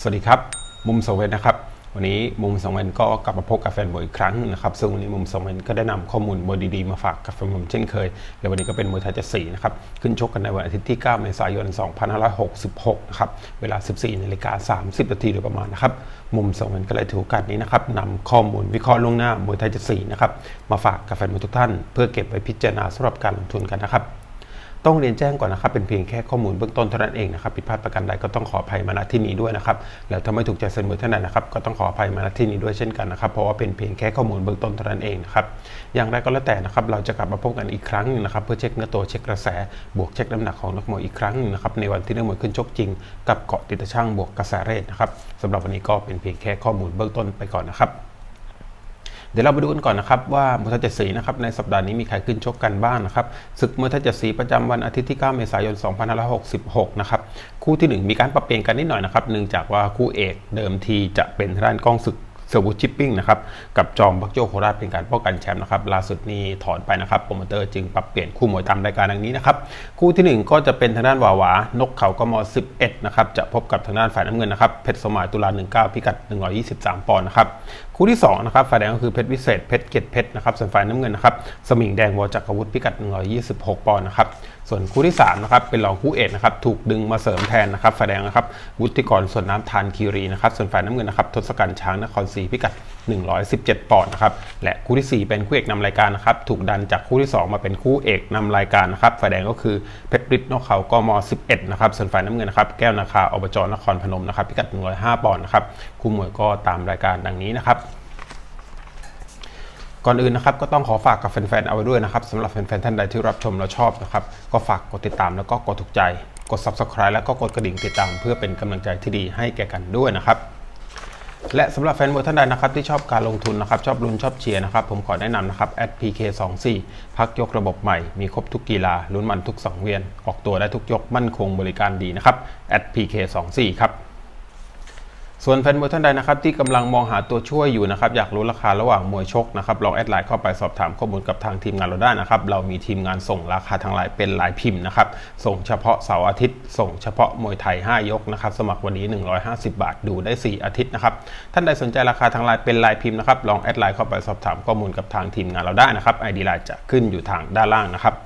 สวัสดีครับ มุมสองเวนนะครับ วันนี้มุมสองเวนก็กลับมาพบกับแฟนบอยอีกครั้งนะครับ ซึ่งวันนี้มุมสองเวนก็ได้นำข้อมูลมวยดีๆ มาฝากกับแฟนผมเช่นเคย และวันนี้ก็เป็นมวยไทยเจะสีนะครับ ขึ้นชกกันในวันอาทิตย์ที่ 9 เมษายน 2566 นะครับ เวลา 14นาฬิกา30นาทีโดยประมาณนะครับ มุมสองเวนก็เลยถือโอกาสนี้นะครับนำข้อมูลวิเคราะห์ล่วงหน้ามวยไทยเจะสีนะครับ มาฝากกับแฟนมวยทุกท่าน เพื่อเก็บไว้พิจารณาสำหรับการลงทุนกันนะครับ ต้องเรียนแจ้งก่อนนะครับ เป็นเพียงแค่ข้อมูลเบื้องต้นเท่านั้นเองนะครับผิดพลาดประการใดก็ต้องขออภัยมาณที่นี้ด้วยนะครับแล้วถ้าไม่ถูกใจเสนอท่านใดนะครับ ก็ต้องขออภัยมาณที่นี้ด้วยเช่นกันนะครับ เพราะว่าเป็นเพียงแค่ข้อมูลเบื้องต้นเท่านั้นเองนะครับอย่างไรก็แล้วแต่นะครับเราจะกลับมาพบกันอีกครั้งหนึงนะครับเพื่อเช็คเนื้อตัวเช็คกระแสบวกเช็คน้ำหนักของนักมวยอีกครั้งหนึงนะครับในวันที่นักมวยขึ้นชกจริง กับเกาะติดตะช่างบวกกระแสเรทนะครับสำหรับวันนี้ก็เป็นเพียงแค่ข้อมูลเบื้องต้นไปก่อนนะครับ เดี๋ยวเราไปดูกันก่อนนะครับว่ามวยไทยเจ็ดสีนะครับในสัปดาห์นี้มีใครขึ้นชกกันบ้างนะครับศึกมวยไทยเจ็ดสีประจำวันอาทิตย์ที่ 9 เมษายน 2566 นะครับคู่ที่ 1 มีการปรับเปลี่ยนกันนิดหน่อยนะครับเนื่องจากว่าคู่เอกเดิมทีจะเป็นทางด้านกล้องศึก เซอร์วูชิปปิ้งนะครับกับจอมบักโจโคราชเป็นการป้องกันแชมป์นะครับล่าสุดนี้ถอนไปนะครับโปรโมเตอร์จึงปรับเปลี่ยนคู่มวยตามรายการดังนี้นะครับคู่ทีหนึ่1 ก็จะเป็นทางด้านวาวานกเขากม11นะครับจะพบกับทางด้านฝ่ายน้ำเงินนะครับเพชรสมัยตุลา19 พิกัด 123 ปอนด์นะครับคู่ที่2นะครับฝ่ายแดงก็คือเพชรวิเศษเพชรเกตเพชรนะครับส่วนฝ่ายน้ำเงินนะครับสมิงแดงวอจักรวุฒิพิกัด 126 ปอนด์นะครับ ส่วนคู่ที่3นะครับเป็นรองคู่เอกนะครับถูกดึงมาเสริมแทนนะครับฝ่ายแดงนะครับวุฒิกรส่วนน้ำทานคีรีนะครับส่วนฝ่ายน้ำเงินนะครับทศกัณฐ์ช้างนครศรีพิกัด 117 ปอนด์นะครับและคู่ที่ 4 เป็นคู่เอกนำรายการนะครับถูกดันจากคู่ที่ 2 มาเป็นคู่เอกนำรายการนะครับฝ่ายแดงก็คือเพชรฤทธิ์นกเขากม11นะครับส่วนฝ่ายน้ำเงินนะครับแก้วนาคาอบจนครพนมนะครับพิกัด 105 ปอนด์นะครับคู่มวยก็ตามรายการดังนี้นะครับ ก่อนอื่นนะครับก็ต้องขอฝากกับแฟนๆเอาไว้ด้วยนะครับสำหรับแฟนๆท่านใดที่รับชมแล้วชอบนะครับก็ฝากกดติดตามแล้วก็กดถูกใจ กด subscribe แล้วก็กดกระดิ่งติดตาม เพื่อเป็นกำลังใจที่ดีให้แก่กันด้วยนะครับและสำหรับแฟนมวยท่านใดนะครับที่ชอบการลงทุนนะครับชอบลุ้นชอบเชียร์นะครับผมขอแนะนำนะครับ @pk24 พักยกระบบใหม่ มีครบทุกกีฬาลุ้นมันทุกสังเวียน ออกตัวได้ทุกยกมั่นคงบริการดีนะครับ @pk24 ครับ ส่วนแฟนมวยท่านใดนะครับที่กำลังมองหาตัวช่วยอยู่นะครับอยากรู้ราคาระหว่างมวยชกนะครับลองแอดไลน์เข้าไปสอบถามข้อมูลกับทางทีมงานเราได้นะครับเรามีทีมงานส่งราคาทางไลน์เป็นลายพิมพ์นะครับส่งเฉพาะเสาร์อาทิตย์ ส่งเฉพาะมวยไทย 5 ยกนะครับสมัครวันนี้ 150 บาทดูได้ 4 อาทิตย์นะครับท่านใดสนใจราคาทางไลน์เป็นลายพิมพ์นะครับลองแอดไลน์เข้าไปสอบถามข้อมูลกับทางทีมงานเราได้นะครับไอดีไลน์จะขึ้นอยู่ทางด้านล่างนะครับ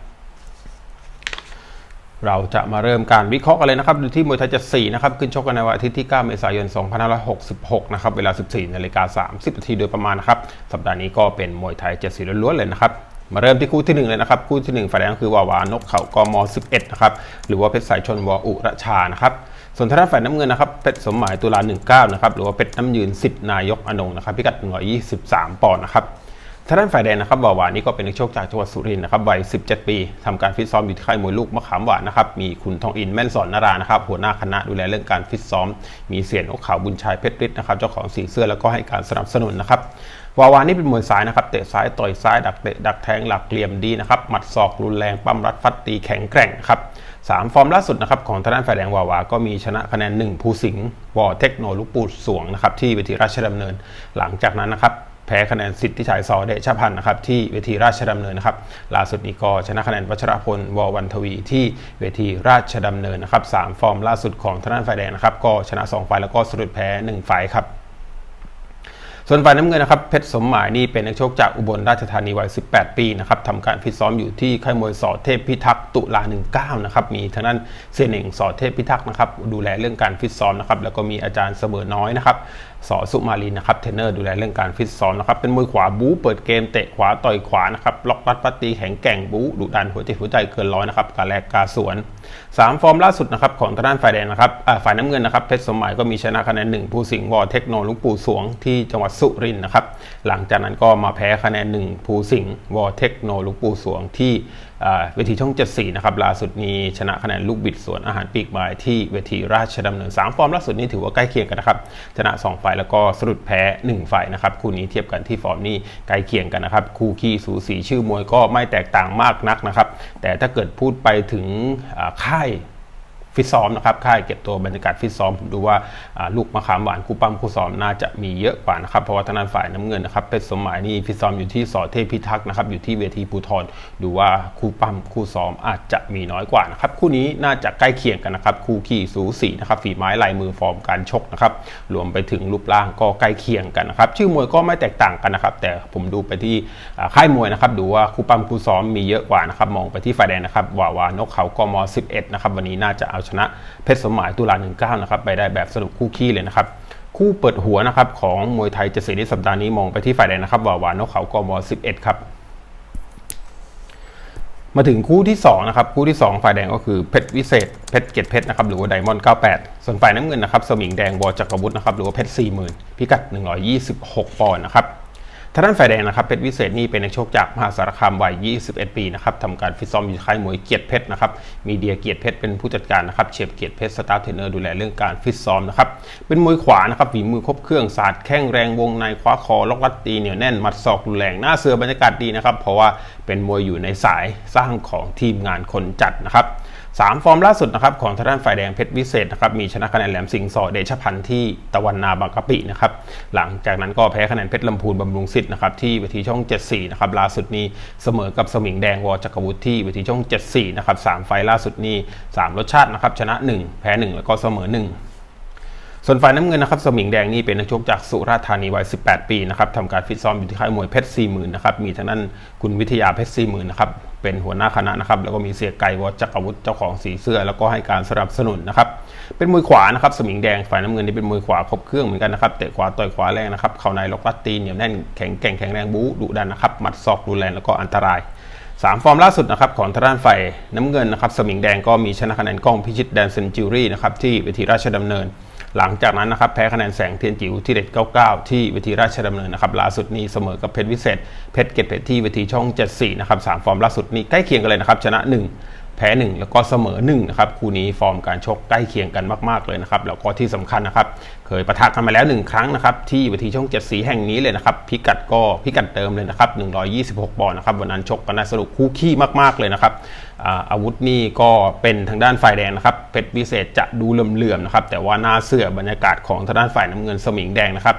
เราจะมาเริ่มการวิเคราะห์กันเลยนะครับดูที่มวยไทยจะ4นะครับ ขึ้นชกกันในวันอาทิตย์ที่ 9 เมษายน 2566 นะครับ เวลา 14นาฬิกา30นาทีโดยประมาณนะครับ สัปดาห์นี้ก็เป็นมวยไทยเจ็ดสีล้วนๆเลยนะครับ มาเริ่มที่คู่ที่ 1 เลยนะครับ คู่ที่ 1 ฝ่ายแดงคือวาวานกเขากม 11 นะครับ หรือว่าเพชรสายชนวอุรชา นะครับส่วนทางด้านฝ่ายน้ำเงินนะครับเพชรสมหมายตุลา19นะครับหรือว่าเพชรน้ำยืน 10 นายกอนงนะครับพิกัด 123 ปอนด์นะครับ ทางด้านฝ่ายแดงนะครับบ่าวานี่ก็เป็นนักชกจากจังหวัดสุรินทร์นะครับวัย 17 ปีทำการฟิตซ้อมอยู่ที่ค่ายมวยลูกมะขามหวานนะครับมีคุณทองอินแม่นสอนนารานะครับหัวหน้าคณะดูแลเรื่องการฟิตซ้อม มีเสียนอกขาวบุญชัยเพชรฤทธิ์นะครับเจ้าของสีเสื้อแล้วก็ให้การสนับสนุนนะครับวาวานี่เป็นมวยซ้ายนะครับเตะซ้ายต่อยซ้ายดักเตะดักแทงหลักเหลี่ยมดีนะครับหมัดศอกรุนแรงปั้มรัดฟัดตีแข็งแกร่งครับสามฟอร์มล่าสุดนะครับของทางด้านฝ่ายแดงวาวา ก็มีชนะคะแนนหนึ่งภูสิงห์วอเทคโนลูกปูดสวงนะครับที่เวทีราชดำเนิน หลังจากนั้นนะครับ แพ้คะแนนสิทธิชัยซอเดชพันธ์นะครับที่เวทีราชดำเนินนะครับล่าสุดนี้ก็ชนะคะแนนวัชรพลววันทวี ที่เวทีราชดำเนินนะครับสามฟอร์มล่าสุดของทางด้านฝ่ายแดงนะครับก็ชนะ2ฝ่ายแล้วก็สะดุดแพ้1ฝ่ายครับ ส่วนฝ่ายน้ำเงินนะครับเพชรสมหมายนี่เป็นนักชกจากอุบลราชธานีวัย 18 ปีนะครับทำการฟิตซ้อมอยู่ที่ค่ายมวยสอเทพพิทักษ์ตุลา 19 นะครับมีทางด้านเซนเองสอเทพพิทักษ์นะครับดูแลเรื่องการฟิตซ้อมนะครับแล้วก็มีอาจารย์เสมอน้อยนะครับสอสุมาลีนะครับเทรนเนอร์ดูแลเรื่องการฟิตซ้อมนะครับเป็นมวยขวาบู๊เปิดเกมเตะขวาต่อยขวานะครับล็อกรัดฟัดตีแข็งแกร่งบู๊ดุดันหัวใจหัวใจเกินร้อยนะครับการแลกกาสวน 3 ฟอร์มล่าสุดนะครับของทางด้านฝ่ายแดงนะครับฝ่ายน้ำเงินนะครับเพชรสมหมายก็มีชนะคะแนนหนึ่งภูสิงห์วอเทคโนลุงปู่สวงที่จังหวัดสุรินทร์นะครับหลังจากนั้นก็มาแพ้คะแนนหนึ่งภูสิงห์วอเทคโนลุงปู่สวงที่ เวทีช่อง 74 นะครับล่าสุดนี้ชนะคะแนนลูกบิดสวนอาหารปีกบายที่เวทีราชดำเนิน 3 ฟอร์มล่าสุดนี้ถือว่าใกล้เคียงกันนะครับชนะ 2 ฝ่ายแล้วก็สรุดแพ้ 1 ฝ่ายนะครับคู่นี้เทียบกันที่ฟอร์มนี้ใกล้เคียงกันนะครับคู่ขี้สูสีชื่อมวยก็ไม่แตกต่างมากนักนะครับแต่ถ้าเกิดพูดไปถึงค่าย ฟิตซ้อมนะครับค่ายเก็บตัวบรรยากาศฟิตซ้อมผมดูว่าลูกมะขามหวานคู่ปั้มคู่ซ้อมน่าจะมีเยอะกว่านะครับเพราะว่าทางด้านฝ่ายน้ำเงินนะครับเพชรสมหมายนี่ฟิตซ้อมอยู่ที่สอเทพพิทักษ์นะครับอยู่ที่เวทีภูทรดูว่าคู่ปั้มคู่ซ้อมอาจจะมีน้อยกว่านะครับคู่นี้น่าจะใกล้เคียงกันนะครับคู่ขี่สูสีนะครับฝีไม้ลายมือฟอร์มการชกนะครับรวมไปถึงรูปร่างก็ใกล้เคียงกันนะครับชื่อมวยก็ไม่แตกต่างกันนะครับแต่ผมดูไปที่ค่ายมวยนะครับดูว่าคู่ปั้มคู่ซ้อมมีเยอะกว่านะครับมองไปที่ฝ่ายแดงนะครับวาวานกเขากม 11นะครับวันนี้น่าจะเอาชนะเพชรสมหมายตุลา19นะครับไปได้แบบสนุกคู่ขี้เลยนะครับคู่เปิดหัวนะครับของมวยไทยเจดสีในสัปดาห์นี้มองไปที่ฝ่ายแดงนะครับวาวานกเขากม11ครับมาถึงคู่ที่2นะครับคู่ที่ 2 ฝ่ายแดงก็คือเพชรวิเศษเพชรเกตเพชรนะครับหรือว่าไดมอนด์98 ส่วนฝ่ายน้ำเงินนะครับสมิงแดงวอจักรวุฒินะครับหรือว่าเพชร40,000 พิกัด 126 ปอนด์นะครับ ทางด้านฝ่ายแดงนะครับเพชรวิเศษนี่เป็นนักชกจากมหาสารคามวัย 21 ปีนะครับทำการฟิตซ้อมอยู่ค่ายมวยเกียรติเพชรนะครับมีเดียเกียรติเพชรเป็นผู้จัดการนะครับเชฟเกียรติเพชรสตาร์เทรนเนอร์ดูแลเรื่องการฟิตซ้อมนะครับเป็นมวยขวานะครับฝีมือครบเครื่องศาสตร์แข้งแรงวงในคว้าคอล็อกลัดตีเหนียวแน่นมัดศอกรุนแรงหน้าเสือบรรยากาศดีนะครับเพราะว่าเป็นมวยอยู่ในสายสร้างของทีมงานคนจัดนะครับ สามฟอร์มล่าสุดนะครับของทางด้านฝ่ายแดงเพชรวิเศษนะครับมีชนะคะแนนแหลมสิงห์สอเดชพันธ์ที่ตะวันนาบางกะปินะครับหลังจากนั้นก็แพ้คะแนนเพชรลำพูนบำรุงสิทธิ์นะครับที่เวทีช่อง 74นะครับล่าสุดนี้เสมอกับสมิงแดงวอจักรวุฒิที่เวทีช่อง 74นะครับสามไฟล่าสุดนี้ 3 รสชาตินะครับชนะ 1 แพ้ 1 แล้วก็เสมอ 1 ส่วนฝ่ายน้ำเงินนะครับสมิงแดงนี่เป็นนักชกจากสุราษฎร์ธานีวัย 18 ปีนะครับทำการฟิตซ้อมอยู่ที่ค่ายมวยเพชร4 0,000นนะครับมีทางด้านคุณวิทยาเพชร4 0,000นนะครับเป็นหัวหน้าคณะนะครับแล้วก็มีเสียไก่วจักรวุฒิเจ้าของสีเสื้อ แล้วก็ให้การสนับสนุนนะครับเป็นมวยขวานะครับสมิงแดงฝ่ายน้ำเงินนี่เป็นมวยขวาครบเครื่องเหมือนกันนะครับเตะขวาต่อยขวาแรงนะครับเข่าในล็อกลัดตีเหนียวแน่นแข็งแกร่งแข็งแรงบู๊ดุดันนะครับหมัดศอกรุนแรงแล้วก็อันตรายสามฟอร์มล่าสุดนะครับของทางด้านฝ่ายน้ำเงินนะครับสมิงแดงก็มีชนะคะแนนกล้องพิชิตแดนเซนจิวรี่นะครับที่เวทีราชดำเนิน หลังจากนั้นนะครับแพ้คะแนนแสงเทียนจิ๋วที่เด็ด 99 ที่เวทีราชดำเนินนะครับล่าสุดนี้เสมอกับเพชรวิเศษ เพชรเกตเพชรที่เวทีช่อง 74 นะครับสามฟอร์มล่าสุดนี้ใกล้เคียงกันเลยนะครับชนะ 1 แพ้ 1 แล้วก็เสมอ1นะครับคู่นี้ฟอร์มการชกใกล้เคียงกันมากๆเลยนะครับแล้วก็ที่สำคัญนะครับเคยประทะกันมาแล้ว 1 ครั้งนะครับที่เวิธีช่องเจ็ดสีแห่งนี้เลยนะครับพิกัดก็พิกัดเติมเลยนะครับ126ปอนด์นะครับวันนั้นชกกันน่าสนุกคู่ขี้มากๆเลยนะครับอาวุธนี่ก็เป็นทางด้านฝ่ายแดงนะครับเพชรพิเศษจะดูเหลื่อมๆนะครับแต่ว่าหน้าเสือบรรยากาศของทางด้านฝ่ายน้ำเงินสมิงแดงนะครับ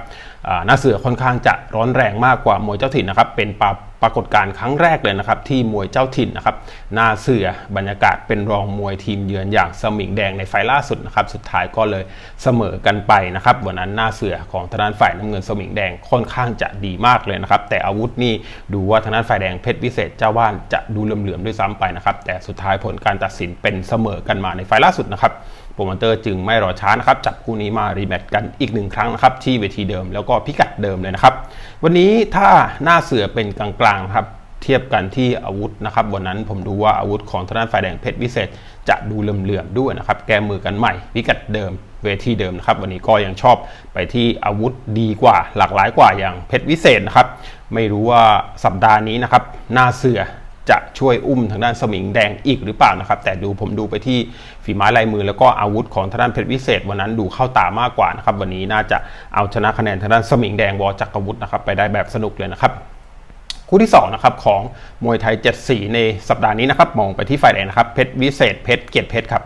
หน้าเสือค่อนข้างจะร้อนแรงมากกว่ามวยเจ้าถิ่นนะครับเป็นปาปรากฏการณ์ครั้งแรกเลยนะครับที่มวยเจ้าถิ่นนะครับหน้าเสือบรรยากาศเป็นรองมวยทีมเยือนอย่างสมิงแดงในไฟล่าสุดนะครับสุดท้ายก็เลยเสมอกันไปนะครับวันนั้นหน้าเสือของทางด้านฝ่ายน้ำเงินสมิงแดงค่อนข้างจะดีมากเลยนะครับแต่อาวุธนี่ดูว่าทางด้านฝ่ายแดงเพชรวิเศษเจ้าบ้านจะดูเหลื่อมๆด้วยซ้ำไปนะครับแต่สุดท้ายผลการตัดสินเป็นเสมอกันมาในไฟล่าสุดนะครับโปรโมเตอร์จึงไม่รอช้านะครับ จับคู่นี้มารีแมตช์กันอีกหนึ่งครั้งนะครับ ที่เวทีเดิมแล้วก็พิกัดเดิมเลยนะครับ วันนี้ถ้าหน้าเสือเป็นกลางๆครับเทียบกันที่อาวุธนะครับวันนั้นผมดูว่าอาวุธของทางด้านฝ่ายแดงเพชรวิเศษ จะดูเหลื่อมๆด้วยนะครับ แก้มือกันใหม่พิกัดเดิมเวทีเดิมนะครับ วันนี้ก็ยังชอบไปที่อาวุธดีกว่า หลากหลายกว่าอย่างเพชรวิเศษนะครับ ไม่รู้ว่าสัปดาห์นี้นะครับหน้าเสือ จะช่วยอุ้มทางด้านสมิงแดงอีกหรือเปล่านะครับ แต่ดูผมดูไปที่ฝีไม้ลายมือ แล้วก็อาวุธของทางด้านเพชรวิเศษ วันนั้นดูเข้าตามากกว่านะครับวันนี้น่าจะเอาชนะคะแนนทางด้านสมิงแดงวอจักรวุฒินะครับไปได้แบบสนุกเลยนะครับคู่ที่2นะครับของมวยไทย7สีในสัปดาห์นี้นะครับมองไปที่ฝ่ายแดงนะครับเพชรวิเศษเพชรเกียรติเพชรครับ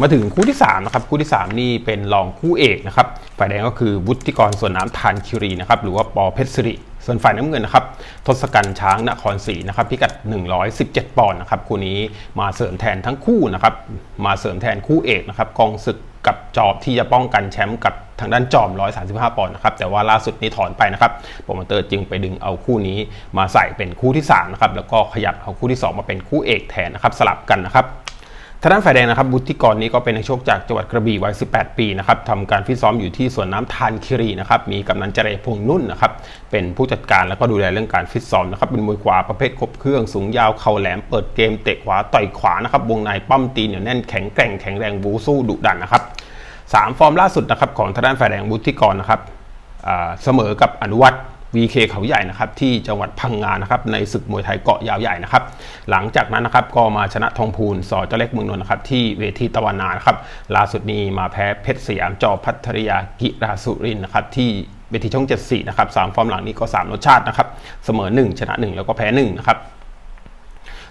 มาถึงคู่ที่3นะครับคู่ที่ 3 นี่เป็นรองคู่เอกนะครับฝ่ายแดงก็คือวุฒิกรส่วนน้ำทานคิรีนะครับหรือว่าปอเพชรสิริส่วนฝ่ายน้ำเงินนะครับทศกัณฐ์ช้างนครศรีนะครับพิกัด 117 ปอนด์นะครับคู่นี้มาเสริมแทนทั้งคู่นะครับมาเสริมแทนคู่เอกนะครับกองศึกกับจอบที่จะป้องกันแชมป์กับทางด้านจอม 135 ปอนด์นะครับ แต่ว่าล่าสุดนี้ถอนไปนะครับ โปรโมเตอร์จึงไปดึงเอาคู่นี้มาใส่เป็นคู่ที่3นะครับ แล้วก็ขยับเอาคู่ที่ 2 มาเป็นคู่เอกแทนนะครับ สลับกันนะครับ ทางด้านฝ่ายแดงนะครับบุติกรนี้ก็เป็นนักชกจากจังหวัดกระบี่วัย 18 ปีนะครับทำการฟิตซ้อมอยู่ที่สวนน้ำทานคิรีนะครับมีกำนันเจริญพงนุ่นนะครับเป็นผู้จัดการแล้วก็ดูแลเรื่องการฟิตซ้อมนะครับเป็นมวยขวาประเภทครบเครื่องสูงยาวเข่าแหลมเปิดเกมเตะขวาต่อยขวานะครับวงในปั้มตีเหนียวแน่นแข็งแกร่งแข็งแรงบูสู้ดุดันนะครับสามฟอร์มล่าสุดนะครับของทางด้านฝ่ายแดงบุติกรนะครับเสมอกับอนุวัตร VK เขาใหญ่นะครับที่จังหวัดพังงานะครับในศึกมวยไทยเกาะยาวใหญ่นะครับหลังจากนั้นนะครับก็มาชนะทองพูนสอเจ้าเล็กเมืองนนท์นะครับที่เวทีตะวันนานะครับล่าสุดนี้มาแพ้เพชรสยามจอพัทริยากิราสุรินนะครับที่เวทีช่อง 74 นะครับสามฟอร์มหลังนี้ก็ 3 รสชาตินะครับ เสมอ 1 ชนะ 1 แล้วก็แพ้1นะครับ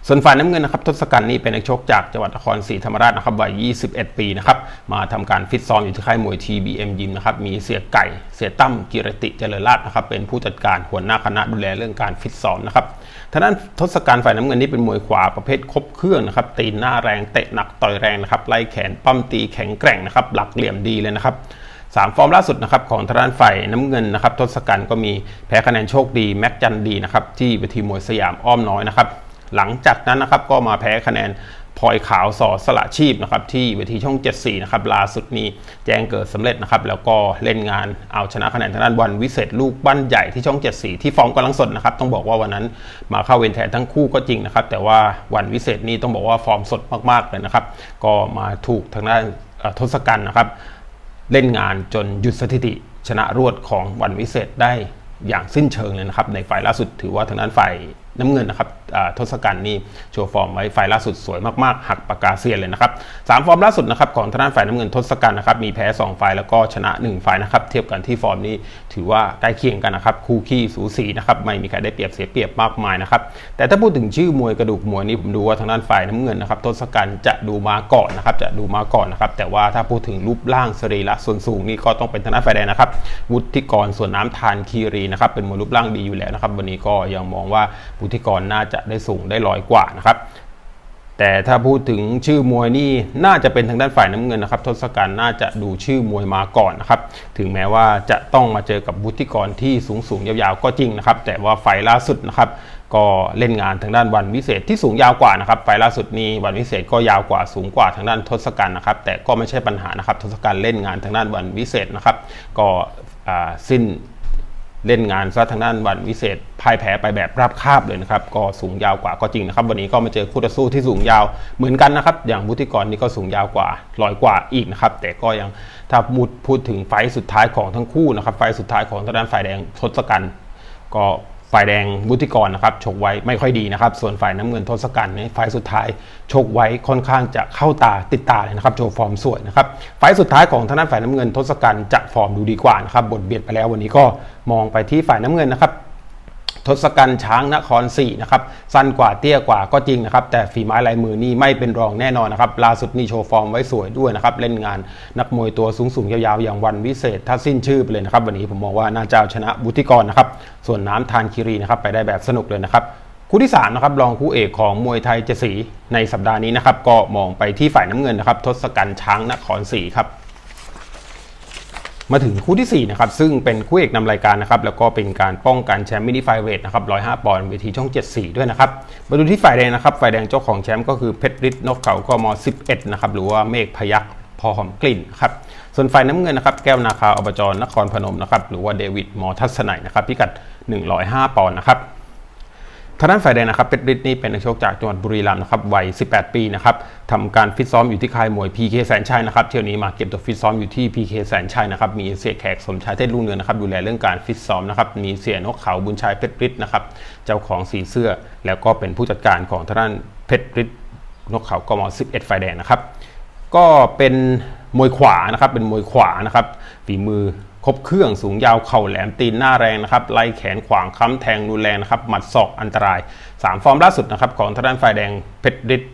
ส่วนฝ่ายน้ำเงินนะครับทศกัณฐ์นี่เป็นนักชกจากจังหวัดนครศรีธรรมราชนะครับวัย 21 ปีนะครับมาทำการฟิตซ้อมอยู่ที่ค่ายมวย TBM ยิมนะครับมีเสียไก่เสียตั้มกิรติเจริญราชนะครับเป็นผู้จัดการหัวหน้าคณะดูแลเรื่องการฟิตซ้อมนะครับทางด้านทศกัณฐ์ฝ่ายน้ำเงินนี่เป็นมวยขวาประเภทครบเครื่องนะครับตีนหน้าแรงเตะหนักต่อยแรงนะครับไล่แขนปั้มตีแข็งแกร่งนะครับหลักเหลี่ยมดีเลยนะครับสามฟอร์มล่าสุดนะครับของทางด้านฝ่ายน้ำเงินนะครับทศกัณฐ์ก็มีแพ้คะแนนโชคดีแม็กจันดีนะครับที่เวทีมวยสยามอ้อมน้อยนะครับ หลังจากนั้นนะครับก็มาแพ้คะแนนพลอยขาวสอสละชีพนะครับที่เวทีช่อง 74 นะครับล่าสุดนี้แจ้งเกิดสำเร็จนะครับแล้วก็เล่นงานเอาชนะคะแนนทางด้านวันวิเศษลูกบ้านใหญ่ที่ช่อง 74 ที่ฟอร์มกำลังสดนะครับต้องบอกว่าวันนั้นมาเข้าเวนแทนทั้งคู่ก็จริงนะครับแต่ว่าวันวิเศษนี่ต้องบอกว่าฟอร์มสดมากๆเลยนะครับก็มาถูกทางด้านทศกัณฐ์นะครับเล่นงานจนหยุดสถิติ ชนะรวดของวันวิเศษได้อย่างสิ้นเชิงเลยนะครับในฝ่ายล่าสุดถือว่าทางด้านฝ่าย น้ำเงินนะครับทศกัณฐ์นี่โชว์ฟอร์มไว้ไฟล่าสุดสวยมากๆ หักปากกาเซียนเลยนะครับสามฟอร์มล่าสุดนะครับของทางด้านฝ่ายน้ำเงินทศกัณฐ์นะครับมีแพ้ 2 ไฟแล้วก็ชนะ 1 ไฟนะครับเทียบกันที่ฟอร์มนี้ถือว่าใกล้เคียงกันนะครับคู่ขี้สูสีนะครับไม่มีใครได้เปรียบเสียเปรียบมากมายนะครับแต่ถ้าพูดถึงชื่อมวยกระดูกมวยนี่ผมดูว่าทางด้านฝ่ายน้ำเงินนะครับทศกัณฐ์จะดูมาก่อนนะครับจะดูมาก่อนนะครับแต่ว่าถ้าพูดถึงรูปร่างสรีระส่วนสูงนี่ก็ต้องเป็นทางด้านฝ่ายแดงนะครับวุฒิกรส่วนน้ำทานคีรีนะครับเป็นมวยรูปร่างดีอยู่แล้วนะครับวันนี้ก็ยังมองว่าวุฒิกรน่าจะได้สูงได้ลอยกว่านะครับแต่ถ้าพูดถึงชื่อมวยนี่น่าจะเป็นทางด้านฝ่ายน้ำเงินนะครับทศกัณฐ์น่าจะดูชื่อมวยมาก่อนนะครับถึงแม้ว่าจะต้องมาเจอกับบุติกรที่สูงสูงยาวๆก็จริงนะครับแต่ว่าไฟล่าสุดนะครับก็เล่นงานทางด้านวันวิเศษที่สูงยาวกว่านะครับไฟล่าสุดนี้วันวิเศษก็ยาวกว่าสูงกว่าทางด้านทศกัณฐ์นะครับแต่ก็ไม่ใช่ปัญหานะครับทศกัณฐ์เล่นงานทางด้านวันวิเศษนะครับก็สิ้น เล่นงานซะทางด้านวันวิเศษพ่ายแพ้ไปแบบราบคาบเลยนะครับ ก็สูงยาวกว่าก็จริงนะครับ วันนี้ก็มาเจอคู่ต่อสู้ที่สูงยาวเหมือนกันนะครับ อย่างบุติกรนี่ก็สูงยาวกว่าลอยกว่าอีกนะครับ แต่ก็ยังถ้าพูดพูดถึงไฟสุดท้ายของทั้งคู่นะครับ ไฟสุดท้ายของทางด้านฝ่ายแดงทศกัณฐ์ก็ ฝ่ายแดงบุติกรนะครับชกไว้ไม่ค่อยดีนะครับ ส่วนฝ่ายน้ำเงินทศกัณฐ์ในฝ่ายสุดท้ายชกไว้ค่อนข้างจะเข้าตาติดตาเลยนะครับโชว์ฟอร์มสวยนะครับฝ่ายสุดท้ายของทางด้านฝ่ายน้ำเงินทศกัณฐ์จะฟอร์มดูดีกว่านะครับบทเบียดไปแล้ววันนี้ก็มองไปที่ฝ่ายน้ำเงินนะครับ ทศกัณฐ์ช้างนครศรีนะครับสั้นกว่าเตี้ยกว่าก็จริงนะครับ แต่ฝีไม้ลายมือนี่ไม่เป็นรองแน่นอนนะครับล่าสุดนี่โชว์ฟอร์มไว้สวยด้วยนะครับ เล่นงานนักมวยตัวสูงสูงยาวๆ อย่างวันวิเศษ ถ้าสิ้นชื่อไปเลยนะครับ วันนี้ผมมองว่าน่าจะชนะบุติกรนะครับ ส่วนน้ำทานคิรีนะครับไปได้แบบสนุกเลยนะครับคู่ที่3นะครับรองคู่เอกของมวยไทยเจสีในสัปดาห์นี้นะครับก็มองไปที่ฝ่ายน้ำเงินนะครับทศกัณฐ์ช้างนครศรีครับ มาถึงคู่ที่4นะครับซึ่งเป็นคู่เอกนำรายการนะครับแล้วก็เป็นการป้องกันแชมป์มินิไฟเวทนะครับ105 ปอนด์เวทีช่อง 74 ด้วยนะครับมาดูที่ฝ่ายแดงนะครับฝ่ายแดงเจ้าของแชมป์ก็คือเพชรฤทธิ์นกเขากม11นะครับหรือว่าเมฆพยักพอหอมกลิ่นครับส่วนฝ่ายน้ำเงินนะครับแก้วนาคาอบจนครพนมนะครับหรือว่าเดวิดมอทัศนัยนะครับพิกัด 105 ปอนด์นะครับ ทางด้านฝ่ายแดงนะครับเป็ดริดนี่เป็นนักชกจากจังหวัดบุรีรัมย์นะครับวัย 18 ปีนะครับทำการฟิตซ้อมอยู่ที่ค่ายมวย PK แสนชัยนะครับเที่ยวนี้มาเก็บตัวฟิตซ้อมอยู่ที่ PK แสนชัยนะครับมีเสียแขกสมชายเทศลุงเนืองนะครับดูแลเรื่องการฟิตซ้อมนะครับมีเสียนกเขาบุญชัยเพชรริดนะครับเจ้าของสีเสื้อ แล้วก็เป็นผู้จัดการของทางด้านเพชรริดนกเขากม11 ฝ่ายแดงนะครับก็เป็นมวยขวานะครับเป็นมวยขวานะครับฝีมือ ครบเครื่องสูงยาวเข่าแหลมตีนหน้าแรงนะครับไล่แขนขวางค้ำแทงรุนแรงนะครับหมัดศอกอันตราย 3 ฟอร์มล่าสุดนะครับของทางด้านฝ่ายแดงเพชรฤทธิ์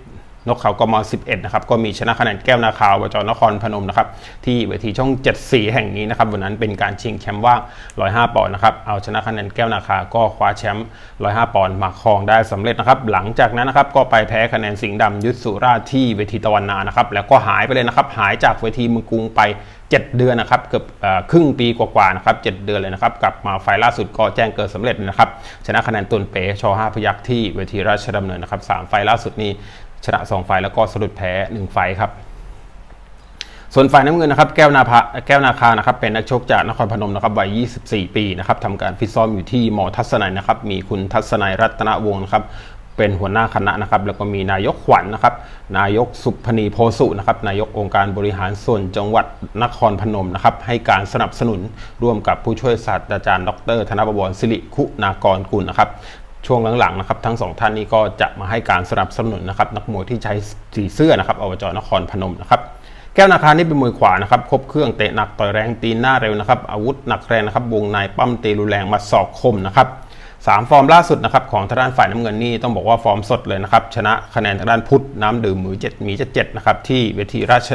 นกเขากม11นะครับก็มีชนะคะแนนแก้วนาคาวจนครพนมนะครับที่เวทีช่อง 74 แห่งนี้นะครับวันนั้นเป็นการชิงแชมป์ว่าง 105 ปอนด์นะครับเอาชนะคะแนนแก้วนาคาก็คว้าแชมป์ 105 ปอนด์มาครองได้สำเร็จนะครับหลังจากนั้นนะครับก็ไปแพ้คะแนนสิงห์ดำยุทธสุราที่เวทีตะวันนานะครับแล้วก็หายไปเลยนะครับหายจากเวทีเมืองกรุงไป 7 เดือนนะครับเกือบครึ่งปีกว่าๆนะครับ7เดือนเลยนะครับกลับมาไฟล่าสุดก็แจ้งเกิดสำเร็จนะครับชนะคะแนนตุนเป๋ช5พยักที่เวทีราชดำเนินนะครับ3ไฟล่าสุดนี้ ชนะ 2 ไฟแล้วก็สะดุดแพ้ 1 ไฟครับ ส่วนฝ่ายน้ำเงินนะครับ แก้วนาภาแก้วนาคานะครับ เป็นนักชกจากนครพนมนะครับวัย 24 ปีนะครับทำการฟิตซ้อมอยู่ที่หมอทัศนัยนะครับ มีคุณทัศนัยรัตนวงศ์นะครับเป็นหัวหน้าคณะนะครับ แล้วก็มีนายกขวัญนนะครับ นายกสุพณีโพสุนะครับ นายกองค์การบริหารส่วนจังหวัดนครพนมนะครับ ให้การสนับสนุนร่วมกับผู้ช่วยศาสตราจารย์ ดร ธนบวรศิริคุณากรกุลนะครับ ช่วงหลังๆนะครับทั้งสองท่านนี้ก็จะมาให้การสนับสนุนนะครับนักมวยที่ใช้สีเสื้อนะครับอบจนครพนมนะครับแก้วนาคานี่เป็นมวยขวานะครับครบเครื่องเตะหนักต่อยแรงตีนหน้าเร็วนะครับอาวุธหนักแรงนะครับวงในปั้มตีรุนแรงมาสอกคมนะครับสามฟอร์มล่าสุดนะครับของทางด้านฝ่ายน้ำเงินนี่ต้องบอกว่าฟอร์มสดเลยนะครับชนะคะแนนทางด้านพุทธน้ำดื่มหมือเจ็ดมีเจ็ดเจ็ดนะครับที่เวทีราช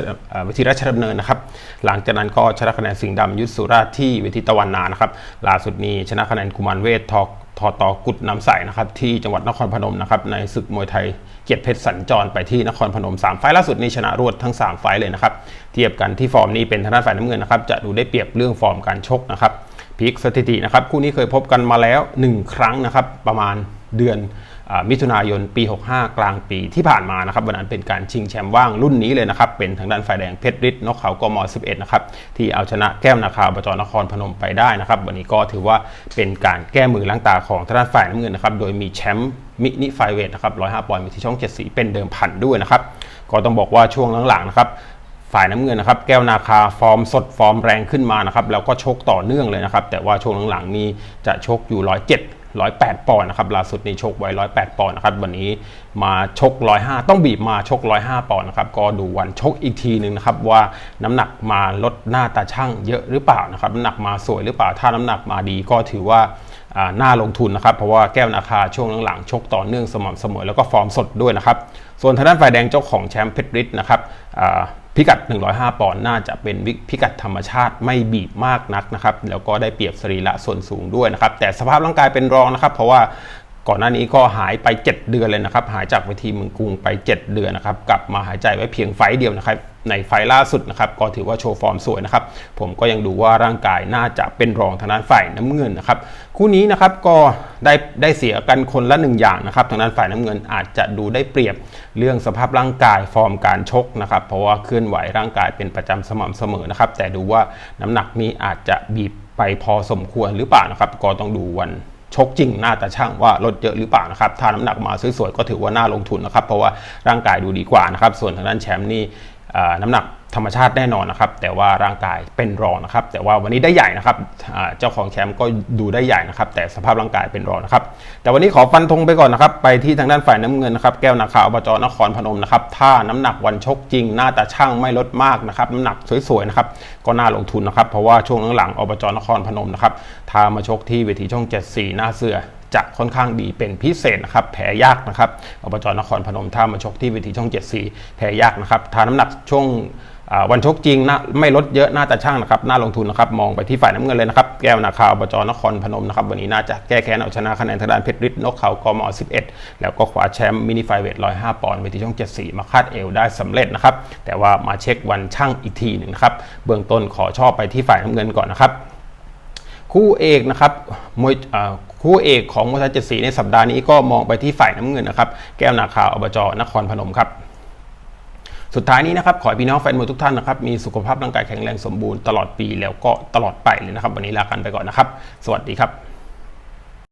เวทีราชดำเนินนะครับหลังจากนั้นก็ชนะคะแนนสิงห์ดำยุทธสุราที่เวทีตะวันนานะครับล่าสุดนี้ชนะคะแนนกุมารเวททอก ทอตอกุดน้ำใสนะครับที่จังหวัดนครพนมนะครับในศึกมวยไทยเกียรติเพชรสัญจรไปที่นครพนม 3 ไฟล์ล่าสุดนี้ชนะรวดทั้ง 3 ไฟล์เลยนะครับเทียบกันที่ฟอร์มนี้เป็นทางด้านฝ่ายน้ำเงินนะครับจะดูได้เปรียบเรื่องฟอร์มการชกนะครับพิกสถิตินะครับคู่นี้เคยพบกันมาแล้ว 1 ครั้งนะครับประมาณเดือน มิถุนายนปี 65 กลางปีที่ผ่านมานะครับวันนั้นเป็นการชิงแชมป์ว่างรุ่นนี้เลยนะครับ เป็นทางด้านฝ่ายแดงเพชรฤทธิ์นกเขากม11 นะครับ ที่เอาชนะแก้วนาคาบจนครพนมไปได้นะครับ วันนี้ก็ถือว่าเป็นการแก้มือล้างตาของทางด้านฝ่ายน้ำเงินนะครับ โดยมีแชมป์มินิไฟเวทนะครับ105ปอนด์มีที่ช่อง7สีเป็นเดิมพันด้วยนะครับ ก็ต้องบอกว่าช่วงหลังๆนะครับฝ่ายน้ำเงินนะครับแก้วนาคาฟอร์มสดฟอร์มแรงขึ้นมานะครับแล้วก็ชกต่อเนื่องเลยนะครับแต่ว่าช่วงหลังๆนี้จะชกอยู่ 107 108 ปอนด์นะครับล่าสุดนี้ชกไว้ 108 ปอนด์นะครับวันนี้มาชก 105 ต้องบีบมาชก 105 ปอนด์นะครับก็ดูวันชกอีกทีหนึ่งนะครับว่าน้ำหนักมาลดหน้าตาช่างเยอะหรือเปล่านะครับน้ำหนักมาสวยหรือเปล่าถ้าน้ำหนักมาดีก็ถือว่าอ่าน่าลงทุนนะครับเพราะว่าแก้วนาคาช่วงหลังๆชกต่อเนื่องสม่ำเสมอแล้วก็ฟอร์มสดด้วยนะครับส่วนทางด้านฝ่ายแดงเจ้าของแชมป์เพชรฤทธิ์นะครับ พิกัด 105 ปอนด์น่าจะเป็นพิกัดธรรมชาติไม่บีบมากนักนะครับ แล้วก็ได้เปรียบสรีระส่วนสูงด้วยนะครับ แต่สภาพร่างกายเป็นรองนะครับ เพราะว่า ก่อนหน้านี้ก็หายไป 7 เดือนเลยนะครับ หายจากเวทีเมืองกรุงไป 7 เดือนนะครับ กลับมาหายใจไว้เพียงไฟเดียวนะครับ ในไฟล์ล่าสุดนะครับ ก็ถือว่าโชว์ฟอร์มสวยนะครับ ผมก็ยังดูว่าร่างกายน่าจะเป็นรองทางด้านฝ่ายน้ำเงินนะครับ คู่นี้นะครับก็ได้ได้เสียกันคนละหนึ่งอย่างนะครับ ทางด้านฝ่ายน้ำเงินอาจจะดูได้เปรียบเรื่องสภาพร่างกายฟอร์มการชกนะครับ เพราะว่าเคลื่อนไหวร่างกายเป็นประจำสม่ำเสมอนะครับ แต่ดูว่าน้ำหนักนี้อาจจะบีบไปพอสมควรหรือเปล่านะครับ ก็ต้องดูวัน ชกจริงหน้าตาช่างว่าลดเยอะหรือเปล่านะครับถ้าน้ำหนักมาสวยๆก็ถือว่าน่าลงทุนนะครับ เพราะว่าร่างกายดูดีกว่านะครับ ส่วนทางด้านแชมป์นี่น้ำหนัก ธรรมชาติแน่นอนนะครับ แต่ว่าร่างกายเป็นรองนะครับ แต่ว่าวันนี้ได้ใหญ่นะครับเจ้าของแชมป์ก็ดูได้ใหญ่นะครับ แต่สภาพร่างกายเป็นรองนะครับ แต่วันนี้ขอฟันธงไปก่อนนะครับ ไปที่ทางด้านฝ่ายน้ำเงินนะครับ แก้วนาคาอบจนครพนมนะครับ ถ้าน้ำหนักวันชกจริง หน้าตาช่างไม่ลดมากนะครับ น้ำหนักสวยๆนะครับ ก็น่าลงทุนนะครับ เพราะว่าช่วงหลังๆอบจนครพนมนะครับ ถ้ามาชกที่เวทีช่อง 74 หน้าเสือจะค่อนข้างดีเป็นพิเศษนะครับแพ้ยากนะครับอบจนครพนมถ้ามาชกที่เวทีช่อง 74แพ้ยากนะครับทาน้ำหนักช่วง วันชกจริงนะไม่ลดเยอะน่าจะช่างนะครับน่าลงทุนนะครับมองไปที่ฝ่ายน้ำเงินเลยนะครับแก้วนาคาอบจนครพนมนะครับวันนี้น่าจะแก้แค้นเอาชนะคะแนนทางด้านเพชรฤทธิ์นกเขากม11 แล้วก็คว้าแชมป์มินิไฟเวท105 ปอนด์เวทีช่อง 74 มาคาดเอวได้สำเร็จนะครับแต่ว่ามาเช็ควันช่างอีกทีหนึ่งนะครับเบื้องต้นขอชอบไปที่ฝ่ายน้ำเงินก่อนนะครับคู่เอกนะครับมวยคู่เอกของมวยไทยเจ็ดสีในสัปดาห์นี้ก็มองไปที่ฝ่ายน้ำเงินนะครับแก้วนาคาอบจนครพนมครับ สุดท้ายนี้นะครับขอให้พี่น้องแฟนมวยทุกท่านนะครับมีสุขภาพร่างกายแข็งแรงสมบูรณ์ตลอดปีแล้วก็ตลอดไปเลยนะครับ วันนี้ลากันไปก่อนนะครับ สวัสดีครับ